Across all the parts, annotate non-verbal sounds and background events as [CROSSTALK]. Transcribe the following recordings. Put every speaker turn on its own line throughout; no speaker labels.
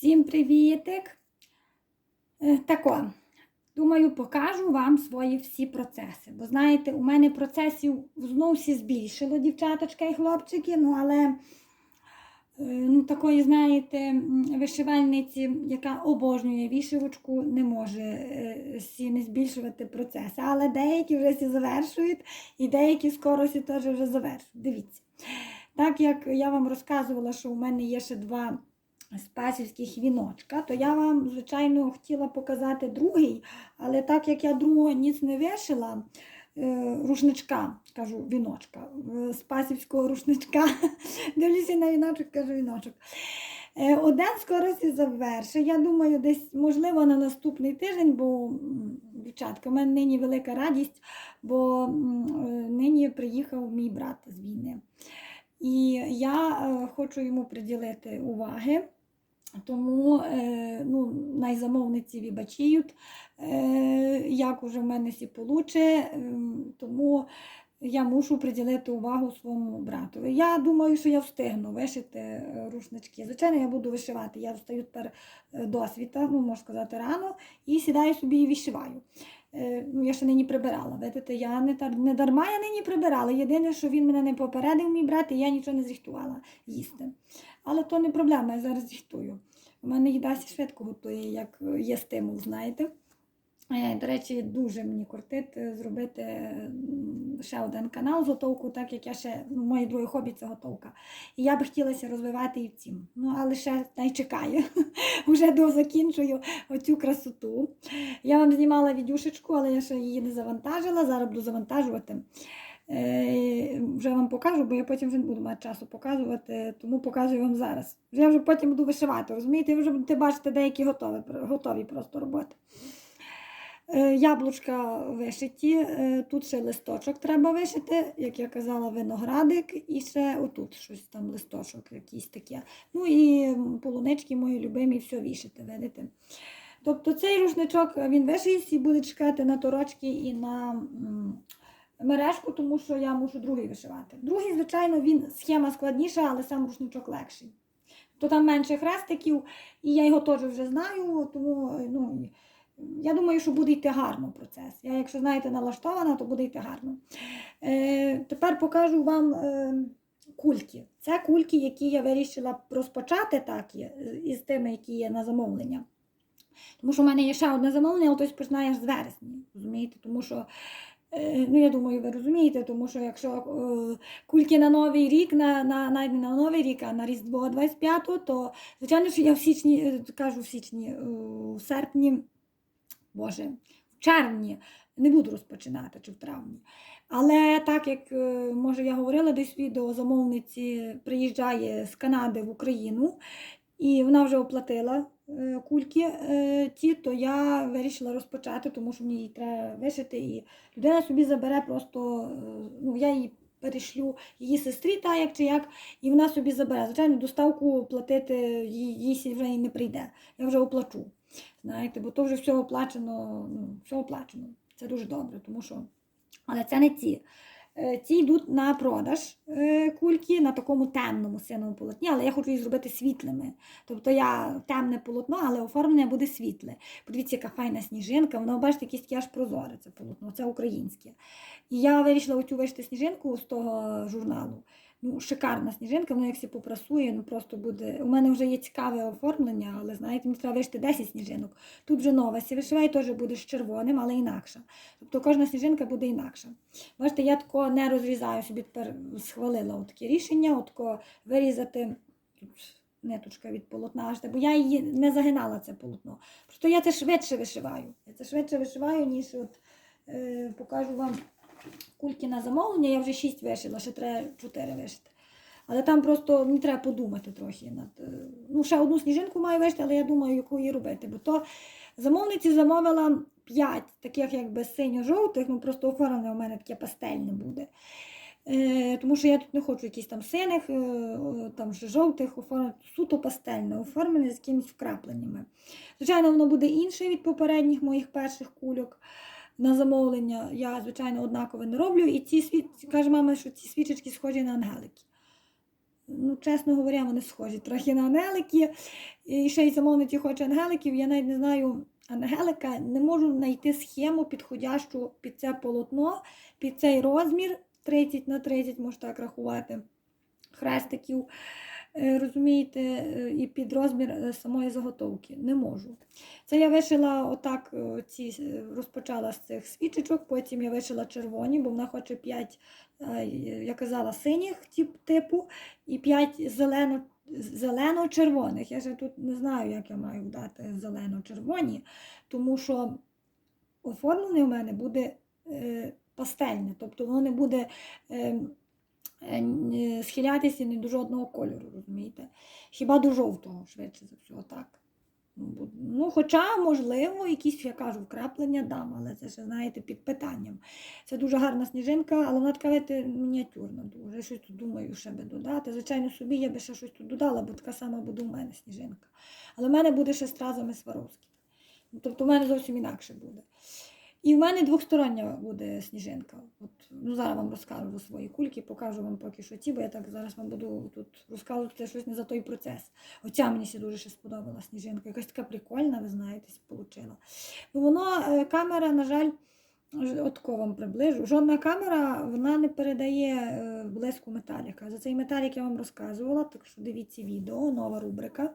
Всім привітик! Е, Тако, думаю, покажу вам свої всі процеси. Бо знаєте, у мене процесів знову всі збільшило, дівчаточка і хлопчики, ну але е, ну, такої, знаєте, вишивальниці, яка обожнює вішивочку, не може е, всі не збільшувати процеси. Але деякі вже всі завершують, і деякі скоро всі теж вже завершують. Дивіться. Так як я вам розказувала, що у мене є ще два спасівських віночка, то я вам, звичайно, хотіла показати другий, але так як я другого ніц не вишила, е, рушничка, кажу, віночка, е, спасівського рушничка, [LAUGHS] дивлюся на віночок, кажу віночок. Е, Один скоро сі завершить. Я думаю, десь, можливо, на наступний тиждень, бо, дівчатка, в мене нині велика радість, бо нині приїхав мій брат з війни. І я хочу йому приділити уваги. Тому е, ну, найзамовниці вибачають, е, як уже в мене всі получе, ем, тому я мушу приділити увагу своєму братові. Я думаю, що я встигну вишити е, рушнички. Звичайно, я буду вишивати. Я встаю тепер до світа, ну, можна сказати, рано, і сідаю собі і вишиваю. Е, Ну, я ще нині прибирала. Видите, я не, тар- не дарма я нині прибирала. Єдине, що він мене не попередив, мій брат, і я нічого не зріхтувала їсти. Але то не проблема, я зараз зріхтую. У мене їда всі швидко готує, як е, є стимул, знаєте. Е, До речі, дуже мені кортить е, зробити ще один канал готовку, так як я ще, ну, моє друге хобі це готовка. І я би хотілося розвивати і в цім. Ну, але ще не чекаю. [LAUGHS] Уже дозакінчую оцю красоту. Я вам знімала відюшечку, але я ще її не завантажила. Зараз буду завантажувати. Е, вже вам покажу, бо я потім вже не буду мати часу показувати, тому показую вам зараз. Я вже потім буду вишивати, розумієте, ви вже будете бачити деякі готові, готові просто роботи. Е, Яблучка вишиті, е, тут ще листочок треба вишити, як я казала, виноградик, і ще отут щось там листочок якийсь таке. Ну і полунички мої любимі, все вішати, видите. Тобто цей рушничок він вишиється і буде чекати на торочки і на мережку, тому що я мушу другий вишивати. Другий, звичайно, він схема складніша, але сам рушничок легший. То там менше хрестиків, і я його теж вже знаю, тому ну, я думаю, що буде йти гарно процес. Я, якщо знаєте, налаштована, то буде йти гарно. Е, тепер покажу вам е, кульки. Це кульки, які я вирішила розпочати так, із тими, які є на замовлення. Тому що в мене є ще одне замовлення, але хтось починає з вересня. Розумієте? Тому що, е, ну я думаю, ви розумієте, тому що якщо е, кульки на Новий рік, на, на, навіть на Новий рік, а на Різдво 25-го, то звичайно, що я в січні, е, кажу в січні, в серпні, боже, в червні не буду розпочинати чи в травні. Але так як, е, може, я говорила десь відео, замовниці приїжджає з Канади в Україну, і вона вже оплатила е, кульки е, ті, то я вирішила розпочати, тому що мені її треба вишити. І людина собі забере просто, ну, я її перешлю її сестрі, та як чи як, і вона собі забере. Звичайно, доставку платити їй, їй не прийде. Я вже оплачу. Знаєте, бо то вже все оплачено, ну, все оплачено. Це дуже добре, тому що. Але це не ці. Е, Ці йдуть на продаж е, кульки на такому темному синому полотні, але я хочу їх зробити світлими. Тобто я темне полотно, але оформлення буде світле. Подивіться, яка файна сніжинка, воно, бачите, таке аж прозоре це полотно, це українське. І я вирішила оцю вишити сніжинку з того журналу. Ну, шикарна сніжинка, вона як всі попрасує, ну просто буде. У мене вже є цікаве оформлення, але знаєте, мені треба вишити 10 сніжинок. Тут вже нова сі вишиває, теж буде з червоним, але інакша. Тобто кожна сніжинка буде інакша. Бачите, я тако не розрізаю собі тепер схвалила таке рішення, от тако вирізати ниточка від полотна, бо я її не загинала це полотно. Просто я це швидше вишиваю. Я це швидше вишиваю, ніж от е, покажу вам кульки на замовлення. Я вже 6 вишила, ще треба 4 вишити. Але там просто мені треба подумати трохи над. е, Ну, ще одну сніжинку маю вишити, але я думаю, яку її робити. Бо то замовниці замовила 5 таких якби синьо-жовтих, ну просто оформлене у мене таке пастельне буде. Е, тому що я тут не хочу якісь там синих, е, там жовтих, оформити, суто пастельне, оформлене з якимись вкрапленнями. Звичайно, воно буде інше від попередніх моїх перших кульок на замовлення. Я, звичайно, однаково не роблю. І ці світ, каже мама, що ці свічечки схожі на ангелики. ну, чесно говоря, вони схожі трохи на ангелики. І ще й замовниці хоче ангеликів. Я навіть не знаю ангелика, не можу знайти схему підходящу під це полотно, під цей розмір 30 на 30, можна так рахувати, хрестиків. Е, Розумієте, е, і під розмір е, самої заготовки. Не можу. Це я вишила отак, ці розпочала з цих свічечок, потім я вишила червоні, бо вона хоче 5, я казала, синіх типу, і 5 зелено, зелено-червоних. Я ще тут не знаю, як я маю дати зелено-червоні, тому що оформлений у мене буде пастельне, тобто воно не буде е, е, н- схилятися ні до жодного кольору, розумієте? Хіба до жовтого, швидше за всього, так. Ну, Ну, хоча, можливо, якісь, я кажу, вкраплення дам, але це ще, знаєте, під питанням. Це дуже гарна сніжинка, але вона така знаєте, мініатюрна дуже. Щось тут думаю ще би додати. Звичайно, собі я би ще щось тут додала, бо така сама буде у мене сніжинка. Але в мене буде ще стразами Сваровськими. Ну, Тобто в мене зовсім інакше буде. І в мене двостороння буде сніжинка. От, ну, зараз вам розкажу свої кульки, покажу вам поки що ті, бо я так зараз вам буду тут розказувати щось не за той процес. Оця мені ще дуже ще сподобала сніжинка. Якась така прикольна, ви знаєте, получила. Воно, е, камера, на жаль, ж- от ко вам приближу. Жодна камера вона не передає е, блиску металіка. За цей металік я вам розказувала, так що дивіться відео, нова рубрика.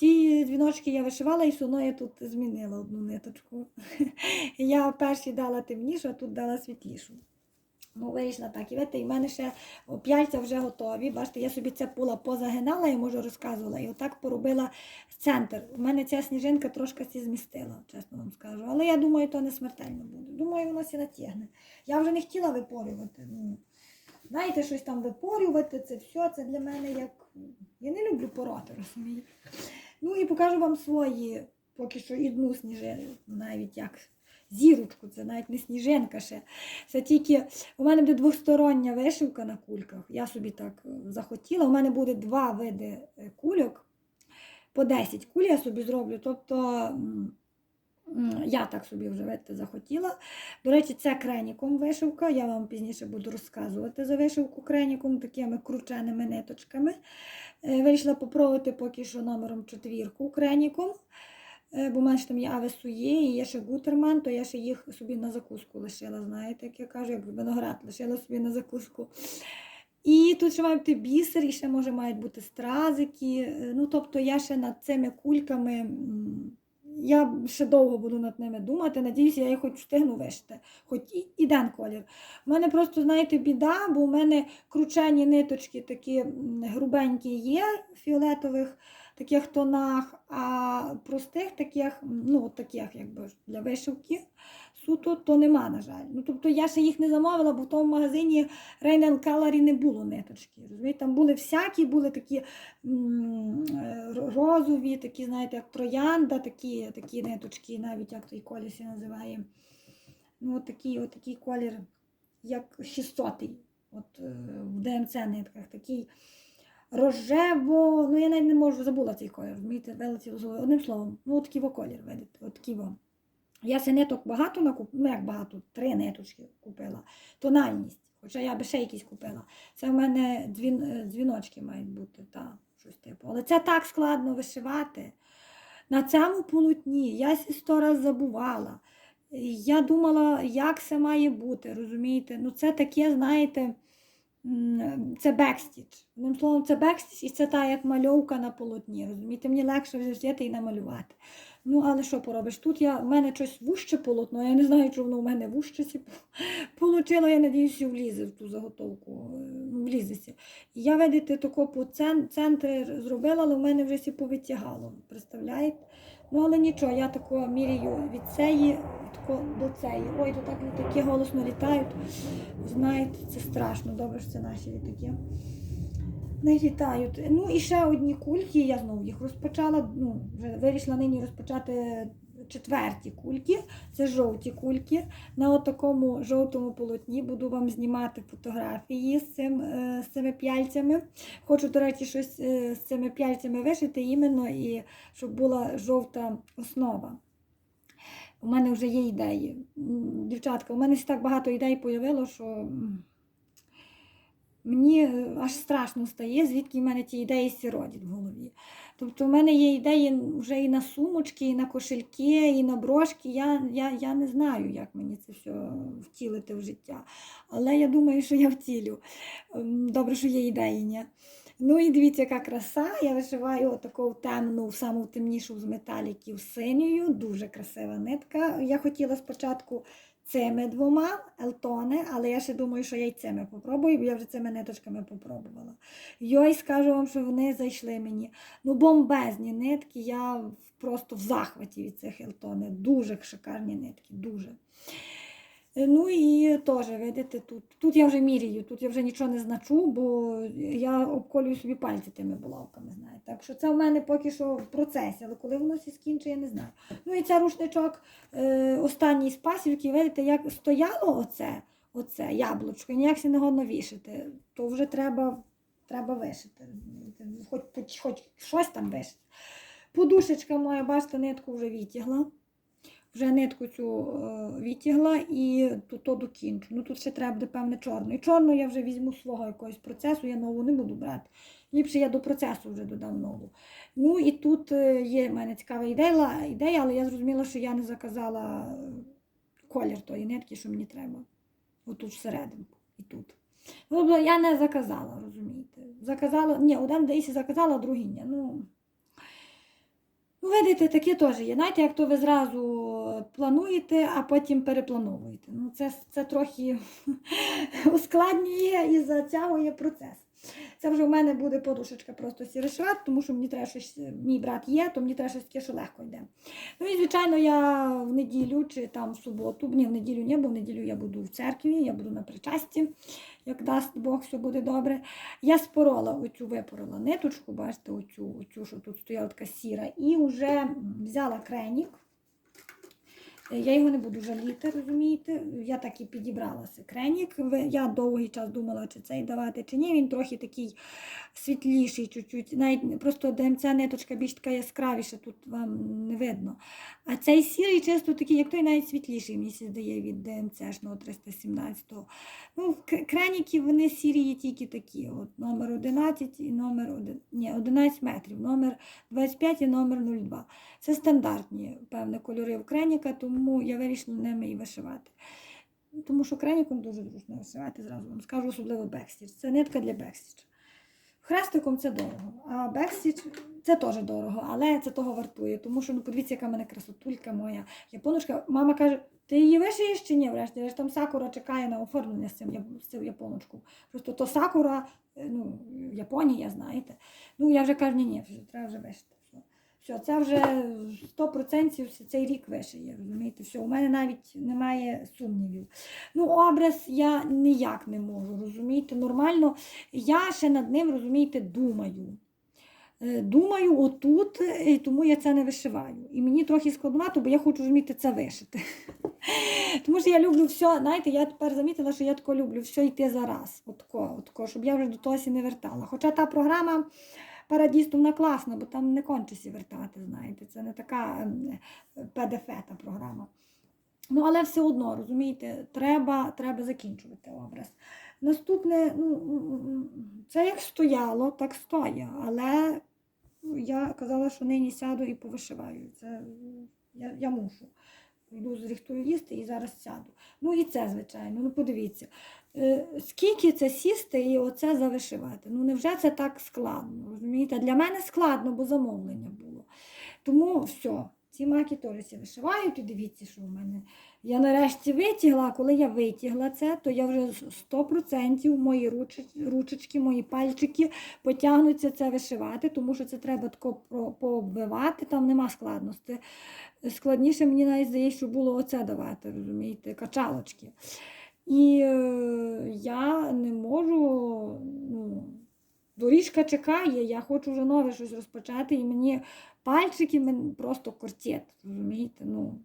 Ці дзвіночки я вишивала і одно я тут змінила одну ниточку. [LAUGHS] Я перші дала темнішу, а тут дала світлішу. Ну, вийшла так. І видите, і в мене ще п'яльця вже готові. Бачите, я собі це пула позагинала, я може розказувала, і отак поробила центр. У мене ця сніжинка трошки сі змістила, чесно вам скажу. Але я думаю, то не смертельно буде. Думаю, воно сі натягне. Я вже не хотіла випорювати. Ну, знаєте, щось там випорювати, це все, це для мене як. Я не люблю пороти, розумієте. Ну і покажу вам свої, поки що одну сніжинку, навіть як зірочку, це навіть не сніжинка ще. Це тільки у мене буде двостороння вишивка на кульках. Я собі так е, захотіла. У мене буде два види е, кульок. По 10 куль я собі зроблю. Тобто я так собі вже захотіла. До речі, це креніком вишивка. Я вам пізніше буду розказувати за вишивку креніком, такими крученими ниточками. Е, Вирішила попробувати поки що номером четвірку креніком. Е, Бо в мене ж там є авесує і є ще гутерман, то я ще їх собі на закуску лишила, знаєте, як я кажу, як виноград лишила собі на закуску. І тут ще мають бути бісер, і ще може мають бути стразики. Е, Ну, тобто я ще над цими кульками, я ще довго буду над ними думати. Надіюся, я їх хоч встигну вишити, хоч і один колір. У мене просто, знаєте, біда, бо у мене кручені ниточки такі грубенькі є фіолетових таких тонах, а простих таких, ну, таких, якби для вишивки суто, то нема, на жаль. Ну, тобто я ще їх не замовила, бо в тому магазині Rain Colory не було ниточки. Розумієте? Там були всякі, були такі е, ро- розові, такі, знаєте, як троянда, такі, такі ниточки, навіть як той колір се називає. Ну, от такий, колір, як 600-й. От е, в ДМЦ нитках такий рожево, ну я навіть не можу забула цей колір, розумієте, вилетіло з. Одним словом, ну от такий во колір, видите, от такий во. Я се ниток багато накупила, ну як багато, три ниточки купила. Тональність, хоча я би ще якісь купила. Це в мене дзвін, е, дзвіночки мають бути, та, щось типу. Але це так складно вишивати. На цьому полотні я сто раз забувала. Я думала, як це має бути, розумієте? Ну це таке, знаєте, це бекстіч. Одним словом, це бекстіч і це та як мальовка на полотні. Розумієте, мені легше вже взяти і намалювати. Ну, але що поробиш? Тут я, в мене щось вуще полотно, я не знаю, чи воно в мене сі [LAUGHS] получило, я надіюся, влізе в ту заготовку, е, ну, влізеться. Я, видите, тако по цен, центр зробила, але в мене вже сі повитягало, представляєте? Ну, але нічого, я тако міряю від цієї тако до цієї. Ой, то так літаки голосно літають. Знаєте, це страшно, добре, що це наші літаки. Не літають. Ну і ще одні кульки, я знову їх розпочала. Ну, вже вирішила нині розпочати четверті кульки. Це жовті кульки. На такому жовтому полотні буду вам знімати фотографії з, цим, е, з цими п'яльцями. Хочу, до речі, щось е, з цими п'яльцями вишити іменно, і щоб була жовта основа. У мене вже є ідеї. Дівчатка, у мене так багато ідей появило, що мені е, аж страшно стає, звідки в мене ті ідеї сіродять в голові. Тобто в мене є ідеї вже і на сумочки, і на кошельки, і на брошки. Я, я, я не знаю, як мені це все втілити в життя. Але я думаю, що я втілю. Ем, Добре, що є ідеї. Ні? Ну і дивіться, яка краса. Я вишиваю таку темну, саму темнішу з металіків синьою. Дуже красива нитка. Я хотіла спочатку цими двома елтони, але я ще думаю, що я й цими попробую, бо я вже цими ниточками попробувала. Йой, скажу вам, що вони зайшли мені. Ну, бомбезні нитки, я просто в захваті від цих елтони. Дуже шикарні нитки, дуже. Е, Ну і теж, видите, тут, тут я вже міряю, тут я вже нічого не значу, бо я обколюю собі пальці тими булавками, знаєте. Так що це в мене поки що в процесі, але коли воно всі скінчить, я не знаю. Ну і цей рушничок е, останній з пасівки, видите, як стояло оце, оце яблучко, ніяк не годно вішати, то вже треба, треба вишити. Хоч, хоч, хоч щось там вишити. Подушечка моя, бачите, нитку вже відтягла. Вже нитку цю е, відтягла і тут то докінчу. Ну тут ще треба буде, певне, чорну. І чорну я вже візьму свого якогось процесу, я нову не буду брати. Ліпше я до процесу вже додам нову. Ну і тут е, є в мене цікава ідея, ідея, але я зрозуміла, що я не заказала е, колір тої нитки, що мені треба. Отут всерединку і тут. Ну, я не заказала, розумієте. Заказала, ні, один десь заказала, другий ні. Ну, Ну, видите, таке теж є. Знаєте, як то ви зразу плануєте, а потім переплановуєте. Ну, це, це трохи [LAUGHS] ускладнює і затягує процес. Це вже в мене буде подушечка просто сіришват, тому що мені треба щось, мій брат є, то мені треба щось таке, що легко йде. Ну і, звичайно, я в неділю чи там в суботу, ні, в неділю не, бо в неділю я буду в церкві, я буду на причасті, як дасть Бог, все буде добре. Я спорола оцю, випорола ниточку, бачите, оцю, оцю, що тут стояла така сіра, і вже взяла кренік. Е, Я його не буду жаліти, розумієте? Я так і підібрала секренік. Я довгий час думала, чи цей давати, чи ні. Він трохи такий світліший, чуть-чуть. Навіть просто ДМЦ ниточка більш така яскравіша, тут вам не видно. А цей сірий чисто такий, як той навіть світліший, мені здає від ДМЦшного 317-го. Ну, креніки вони сірі є тільки такі. От номер 11 і номер 1, ні, 11 метрів, номер 25 і номер 02. Це стандартні, певне, кольори в креніка, тому я вирішила ними і вишивати. Тому що креніком дуже зручно вишивати, зразу вам скажу, особливо бекстіч. Це нитка для бекстіча. Хрестиком це дорого, а бекстіч це теж дорого, але це того вартує. Тому що ну подивіться, яка мене красотулька моя японочка. Мама каже, ти її вишиєш чи ні? Врешті там сакура чекає на оформлення з цим з цим японочку. Просто то сакура, е, ну, Японія, знаєте. Ну я вже кажу, ні, ні, треба вже вишити. Все, це вже 100% цей рік вишиє, розумієте? Все, у мене навіть немає сумнівів. Ну, образ я ніяк не можу, розумієте, нормально. Я ще над ним, розумієте, думаю. Е, Думаю отут, і тому я це не вишиваю. І мені трохи складновато, бо я хочу розуміти це вишити. [LAUGHS] Тому що я люблю все, знаєте, я тепер замітила, що я тако люблю все йти зараз, отко, отко, щоб я вже до того не вертала. Хоча та програма Парадісту вона класна, бо там не кончесі вертати, знаєте, це не така ем, PDF та програма. Ну, але все одно, розумієте, треба, треба закінчувати образ. Наступне, ну, це як стояло, так стоя, але ну, я казала, що нині сяду і повишиваю. Це я, я мушу. Йду зрихтую їсти і зараз сяду. Ну і це, звичайно, ну подивіться. Е, Скільки це сісти і оце завишивати? Ну невже це так складно? Розумієте? Для мене складно, бо замовлення було. Тому все, ці маки теж вишивають, і дивіться, що в мене. Я нарешті витягла, коли я витягла це, то я вже 100% мої ручечки, мої пальчики потягнуться це вишивати, тому що це треба тако пооббивати, там нема складності. Складніше мені навіть здається, що було оце давати, розумієте, качалочки. І е, я не можу, ну, доріжка чекає, я хочу вже нове щось розпочати, і мені пальчики мен просто кортять, розумієте? Ну,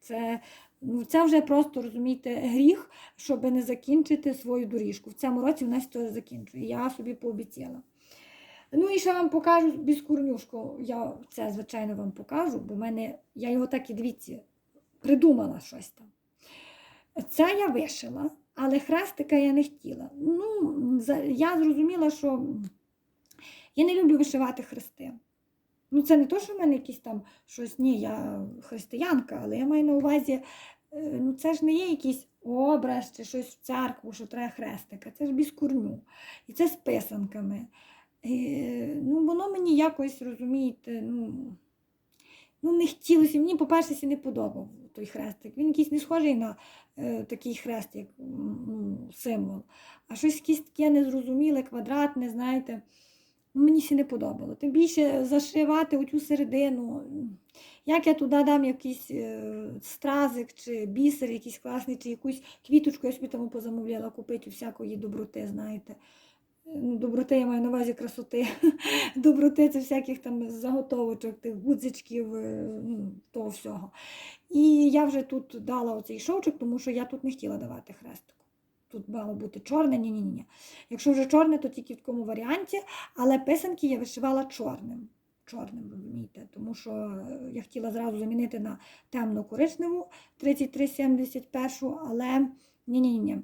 це, ну, це вже просто, розумієте, гріх, щоб не закінчити свою доріжку. В цьому році в нас то закінчує. Я собі пообіцяла. Ну і ще вам покажу біскурнюшку. Я це, звичайно, вам покажу, бо мене, я його так і дивіться, придумала щось там. Це я вишила. Але хрестика я не хотіла. Ну, я зрозуміла, що я не люблю вишивати хрести. Ну, це не то, що в мене якісь там щось, ні, я християнка, але я маю на увазі, е, ну це ж не є якийсь образ чи щось в церкву, що треба хрестика. Це ж без курню. І це з писанками. Ну, воно мені якось, розумієте, ну, ну не хотілося. Мені, по-перше, не подобав той хрестик. Він якийсь не схожий на е, такий хрест, як ну, символ. А щось якесь таке незрозуміле, квадратне, знаєте. Ну, мені ще не подобало. Тим більше зашивати оцю середину. Як я туди дам якийсь е, стразик чи бісер, якийсь класний, чи якусь квіточку, я собі там позамовляла купити всякої доброти, знаєте. Ну, доброти я маю на увазі красоти. [LAUGHS] Доброти це всяких там заготовочок, тих гудзичків, е, ну, того всього. І я вже тут дала оцей шовчик, тому що я тут не хотіла давати хрестику. Тут мало бути чорне, ні ні ні Якщо вже чорне, то тільки в такому варіанті, але писанки я вишивала чорним. Чорним, розумієте, тому що е, я хотіла зразу замінити на темно-коричневу 3371, але ні-ні-ні.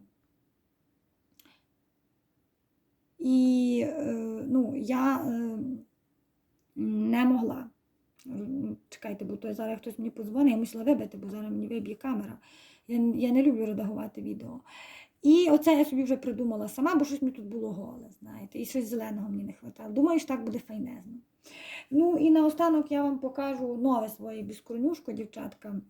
І е, ну, я е, не могла. Чекайте, бо то зараз хтось мені подзвонить, я мусила вибити, бо зараз мені виб'є камера. Я, я не люблю редагувати відео. І оце я собі вже придумала сама, бо щось мені тут було голе, знаєте, і щось зеленого мені не вистачало. Думаю, що так буде файнезно. Ну і наостанок я вам покажу нове своє біскорнюшко, дівчатка.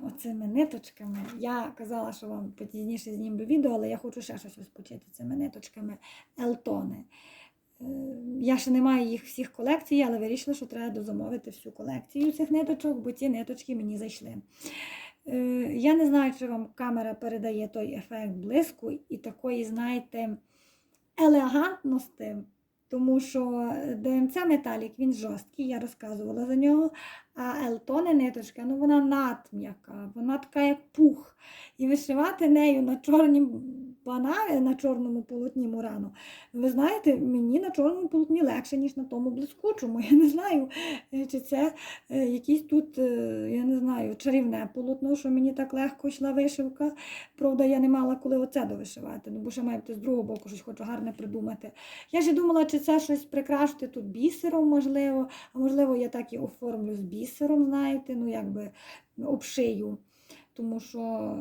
Оцими ниточками. Я казала, що вам пізніше знімлю відео, але я хочу ще щось розпочати цими ниточками Елтони. Е, Я ще не маю їх всіх колекцій, але вирішила, що треба дозамовити всю колекцію цих ниточок, бо ці ниточки мені зайшли. Е, Я не знаю, чи вам камера передає той ефект блиску і такої, знаєте, елегантності, тому що ДМЦ металік він жорсткий, я розказувала за нього. А елтони ниточка, ну вона надм'яка, вона така як пух. І вишивати нею на чорній банарі, на чорному полотні мурану. Ви знаєте, мені на чорному полотні легше, ніж на тому блискучому. Я не знаю, е, чи це е, якийсь тут, е, я не знаю, чарівне полотно, що мені так легко йшла вишивка. Правда, я не мала коли оце довишивати, ну бо ще бути з другого боку щось хочу гарне придумати. Я ж думала, чи це щось прикрашити тут бісером, можливо, а можливо, я так і оформлю з бісером, знаєте, ну якби обшию. Тому що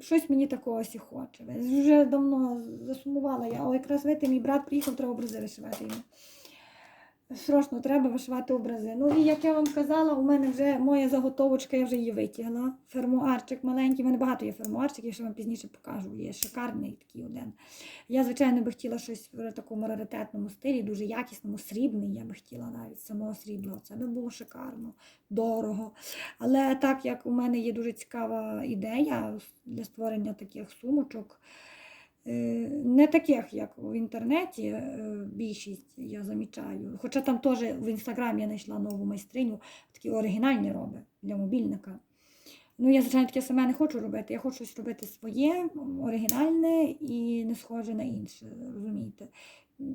щось мені такого сі хоче. Вже давно засумувала я, але якраз видите, мій брат приїхав, треба образи вишивати. Срочно треба вишивати образи. Ну і як я вам казала, у мене вже моя заготовочка, я вже її витягла. Фермуарчик маленький, у мене багато є фермуарчиків, я ще вам пізніше покажу. Є шикарний такий один. Я, звичайно, би хотіла щось в такому раритетному стилі, дуже якісному, срібний. Я би хотіла навіть самого срібла. Це би було шикарно, дорого. Але так як у мене є дуже цікава ідея для створення таких сумочок. Е, Не таких, як в інтернеті, е, більшість я замічаю. Хоча там теж в інстаграмі я знайшла нову майстриню, такі оригінальні роби для мобільника. Ну, я, звичайно, таке саме не хочу робити. Я хочу щось робити своє, оригінальне і не схоже на інше, розумієте?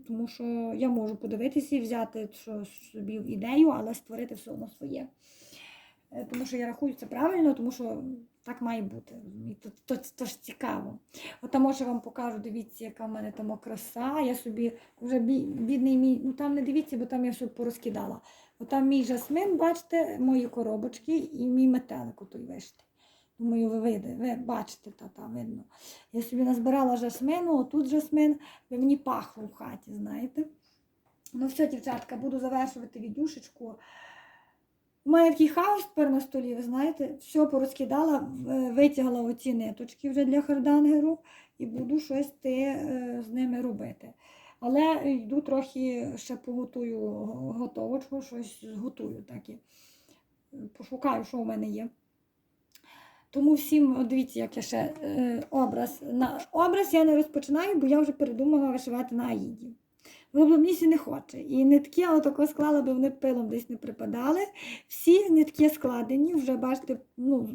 Тому що я можу подивитися і взяти собі ідею, але створити все одно своє. Е, Тому що я рахую це правильно, тому що так має бути. розумієте? То, то, то ж цікаво. От там може вам покажу, дивіться, яка в мене там краса. Я собі вже бідний мій, ну там не дивіться, бо там я все порозкидала. От там мій жасмин, бачите, мої коробочки і мій метелик той вишитий. Думаю, ви вийде, ви бачите, та там видно. Я собі назбирала жасмину, отут жасмин, мені пахло в хаті, знаєте. Ну все, дівчатка, буду завершувати відюшечку. У мене такий хаос тепер на столі, ви знаєте, все порозкидала, витягла оці ниточки вже для хардангеру і буду щось те е, з ними робити. Але йду трохи ще поготую го- готовочку, щось зготую так і пошукаю, що в мене є. Тому всім, дивіться, як я ще е, образ. На, образ я не розпочинаю, бо я вже передумала вишивати на Аїді. Бо не хоче. І нитки я отако склала, бо вони пилом десь не припадали. Всі нитки складені, вже бачите, ну,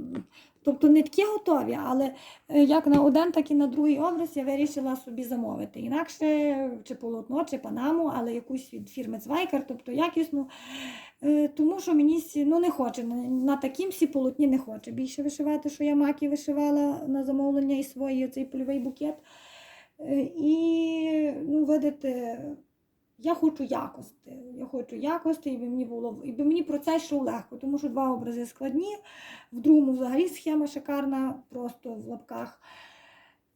тобто нитки готові, але е, як на один, так і на другий образ я вирішила собі замовити. Інакше чи полотно, чи панаму, але якусь від фірми Цвайкар, тобто якісну. Е, Тому що мені ну, не хоче, на, на такім сі полотні не хоче більше вишивати, що я маки вишивала на замовлення і свої цей польовий букет. Е, І, ну, видите, я хочу якості. Я хочу якості, і би мені було і би мені процес йшов легко, тому що два образи складні. В другому взагалі схема шикарна, просто в лапках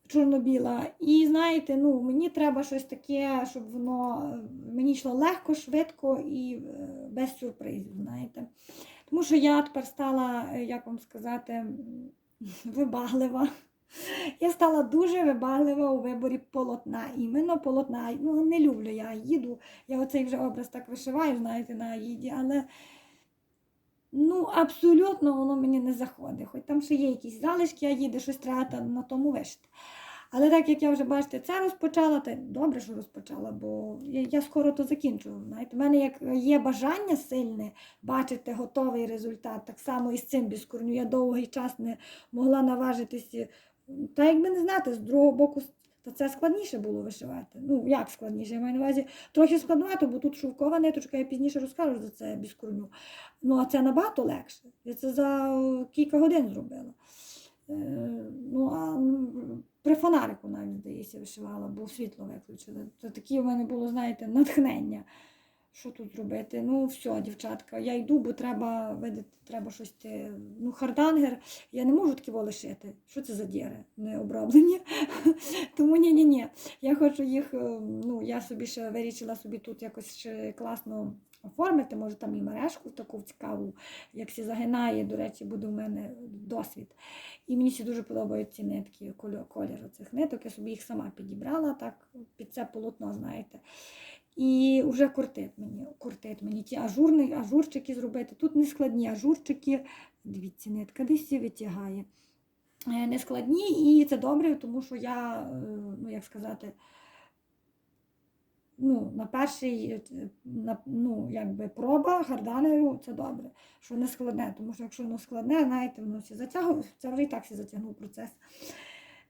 чорно-біла. І знаєте, ну, мені треба щось таке, щоб воно мені йшло легко, швидко і е, без сюрпризів. знаєте. Тому що я тепер стала, е, як вам сказати, [LAUGHS] вибаглива. Я стала дуже вибаглива у виборі полотна. Іменно полотна. Ну, не люблю я їду. Я оцей вже образ так вишиваю, знаєте, на їді, але ну, абсолютно воно мені не заходить. Хоч там ще є якісь залишки, а їде щось треба на тому вишити. Але так як я вже бачите, це розпочала, то добре, що розпочала, бо я, я скоро то закінчу. Знаєте, У мене як є бажання сильне бачити готовий результат, так само і з цим біскурню. Я довгий час не могла наважитися. Та якби не знати, з другого боку, то це складніше було вишивати. Ну, як складніше, я маю на увазі трохи складновато, бо тут шовкова ниточка, я пізніше розкажу за це біскурню. Ну, а це набагато легше. Я це за кілька годин зробила. Е, Ну, а ну, при фонарику навіть, здається, вишивала, бо світло виключили. Це таке в мене було, знаєте, натхнення. Що тут зробити? Ну, все, дівчатка, я йду, бо треба видати, треба щось. Ну, хардангер, я не можу такі лишити. Що це за діри? Не оброблені. [LAUGHS] Тому ні-ні-ні. Я хочу їх, е, ну, я собі ще вирішила собі тут якось ще класно оформити, може там і мережку таку цікаву, як сі загинає, до речі, буде у мене досвід. І мені ще дуже подобаються ці нитки, колір цих ниток. Я собі їх сама підібрала так під це полотно, знаєте. І вже кортить мені, кортить мені ті ажурні, ажурчики зробити. Тут не складні ажурчики. Дивіться, нитка десь витягає. Е, Не складні, і це добре, тому що я, е, ну як сказати, ну, на перший е, на, ну, якби проба гарданеру це добре, що не складне, тому що якщо воно складне, знаєте, воно всі затягує, це вже і так всі затягнув процес.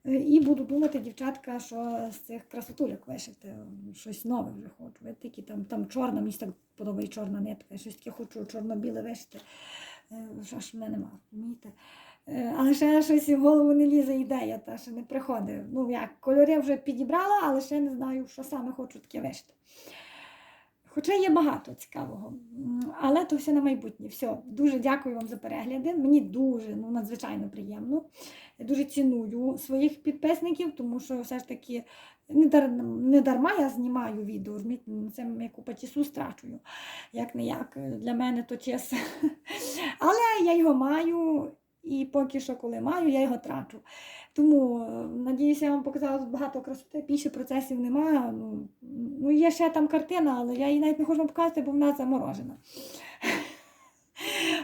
Е, І буду думати, дівчатка, що з цих красотуляк вишити. Щось нове вже хочу. Ви такі там, там чорна, мені так подобається чорна нитка. Я щось таке хочу чорно-біле вишити. Е, Аж в мене нема, розумієте? Е, Але ще щось в голову не лізе ідея, та ще не приходить. Ну як, кольори вже підібрала, але ще не знаю, що саме хочу таке вишити. Хоча є багато цікавого, але то все на майбутнє. Все, дуже дякую вам за перегляди. Мені дуже ну, надзвичайно приємно. Я дуже ціную своїх підписників, тому що все ж таки не, дар, не дарма я знімаю відео. ну, Це я купа страчую, як не як. Для мене то час. [LAUGHS] Але я його маю. І поки що, коли маю, я його трачу. Тому, е, надіюся, я вам показала багато красоти, більше процесів немає. Ну, ну, є ще там картина, але я її навіть не хочу вам показати, бо вона заморожена. [LAUGHS]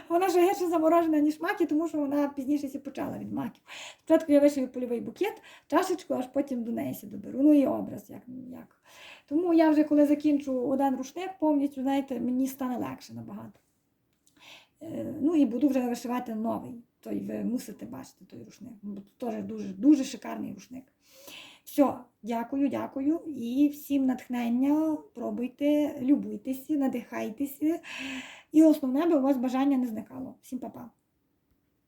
Вона ще гірше заморожена, ніж маки, тому що вона пізніше сі почала від маків. Спочатку я вишию польовий букет, чашечку, аж потім до неї сі доберу. Ну і образ, як, як. Тому я вже коли закінчу один рушник повністю, знаєте, мені стане легше набагато. Е, Ну і буду вже вишивати новий. Той ви мусите бачити той рушник. Бо теж дуже, дуже шикарний рушник. Все, дякую, дякую. І всім натхнення. Пробуйте, любуйтеся, надихайтеся. І основне, би у вас бажання не зникало. Всім па-па.